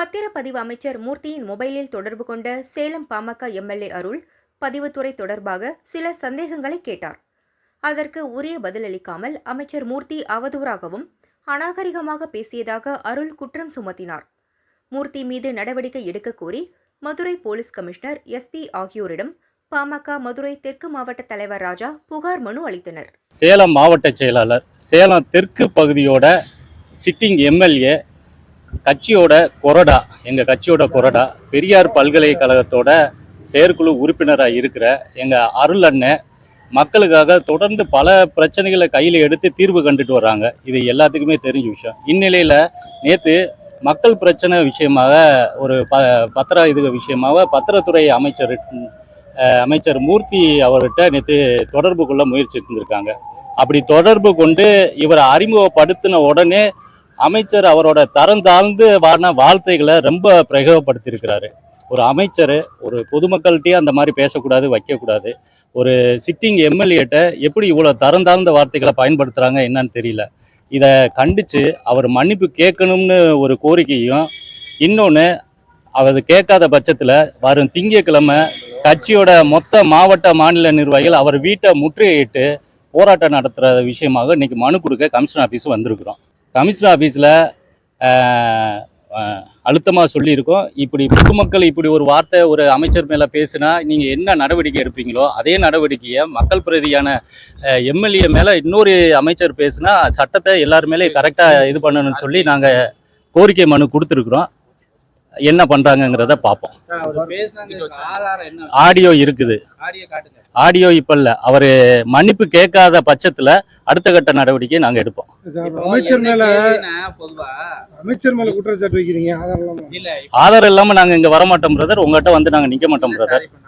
பத்திரப்பதிவு அமைச்சர் மூர்த்தியின் மொபைலில் தொடர்பு கொண்ட சேலம் பாமக எம்எல்ஏ அருள் பதிவுத்துறை தொடர்பாக சில சந்தேகங்களை கேட்டார். அதற்கு உரிய பதிலளிக்காமல் அமைச்சர் மூர்த்தி அவதூறாகவும் அநாகரிகமாக பேசியதாக அருள் குற்றம் சுமத்தினார். மூர்த்தி மீது நடவடிக்கை எடுக்க கோரி மதுரை போலீஸ் கமிஷனர் எஸ்பி ஆகியோரிடம் பாமக மதுரை தெற்கு மாவட்ட தலைவர் ராஜா புகார் மனு அளித்தனர். சேலம் மாவட்ட செயலாளர் சேலம் தெற்கு பகுதியோட சிட்டிங் எம்எல்ஏ கட்சியோட கொறடா எங்கள் கட்சியோட கொறடா பெரியார் பல்கலைக்கழகத்தோட செயற்குழு உறுப்பினராக இருக்கிற எங்கள் அருள் அண்ணன் மக்களுக்காக தொடர்ந்து பல பிரச்சனைகளை கையில் எடுத்து தீர்வு கண்டுட்டு வராங்க. இது எல்லாத்துக்குமே தெரிஞ்ச விஷயம். இந்நிலையில் நேற்று மக்கள் பிரச்சனை விஷயமாக ஒரு ப பத்திர இது விஷயமாக பத்திரத்துறை அமைச்சர் அமைச்சர் மூர்த்தி அவர்கிட்ட நேற்று தொடர்பு கொள்ள முயற்சி இருந்திருக்காங்க அப்படி தொடர்பு கொண்டு இவரை அறிமுகப்படுத்தின உடனே அமைச்சர் அவரோட தரம் தாழ்ந்து வாரின வார்த்தைகளை ரொம்ப பிரயோகப்படுத்தியிருக்கிறாரு. ஒரு அமைச்சர் ஒரு பொதுமக்கள்கிட்டயே அந்த மாதிரி பேசக்கூடாது வைக்கக்கூடாது. ஒரு சிட்டிங் எம்எல்ஏட்ட எப்படி இவ்வளோ தரம் தாழ்ந்த வார்த்தைகளை பயன்படுத்துகிறாங்க என்னன்னு தெரியல. இதை கண்டித்து அவர் மன்னிப்பு கேட்கணும்னு ஒரு கோரிக்கையும் இன்னொன்று அவர் கேட்காத பட்சத்தில் வரும் திங்கக்கிழமை கட்சியோட மொத்த மாவட்ட மாநில நிர்வாகிகள் அவர் வீட்டை முற்றுகையிட்டு போராட்டம் நடத்துகிற விஷயமாக இன்னைக்கு மனு கொடுக்க கமிஷன் ஆஃபீஸ் வந்திருக்கிறோம். கமிஷனர் ஆஃபீஸில் அழுத்தமாக சொல்லியிருக்கோம். இப்படி பொதுமக்கள் இப்படி ஒரு வார்த்தை ஒரு அமைச்சர் மேலே பேசுனா நீங்கள் என்ன நடவடிக்கை எடுப்பீங்களோ அதே நடவடிக்கையை மக்கள் பிரதியான எம்எல்ஏ மேலே இன்னொரு அமைச்சர் பேசுனா சட்டத்தை எல்லார் மேலேயும் கரெக்டாக இது பண்ணணும்னு சொல்லி நாங்கள் கோரிக்கை மனு கொடுத்துருக்குறோம். என்ன பண்ணுறாங்கங்கிறத பார்ப்போம். சார் அவர் பேசுனாங்க ஆதாரம் என்ன? ஆடியோ இருக்குது. ஆடியோ காட்டுங்க ஆடியோ இப்போ இல்லை. அவர் மன்னிப்பு கேட்காத பட்சத்தில் அடுத்த கட்ட நடவடிக்கை நாங்கள் எடுப்போம். அமைச்சர் மேல அமைச்சர் மேல குற்றச்சாட்டு வைக்கிறீங்க. ஆதாரம் இல்லாம நாங்கள் இங்கே வரமாட்டோம் பிரதர் உங்கள்கிட்ட வந்து நாங்கள் நிற்க மாட்டோம் பிரதர்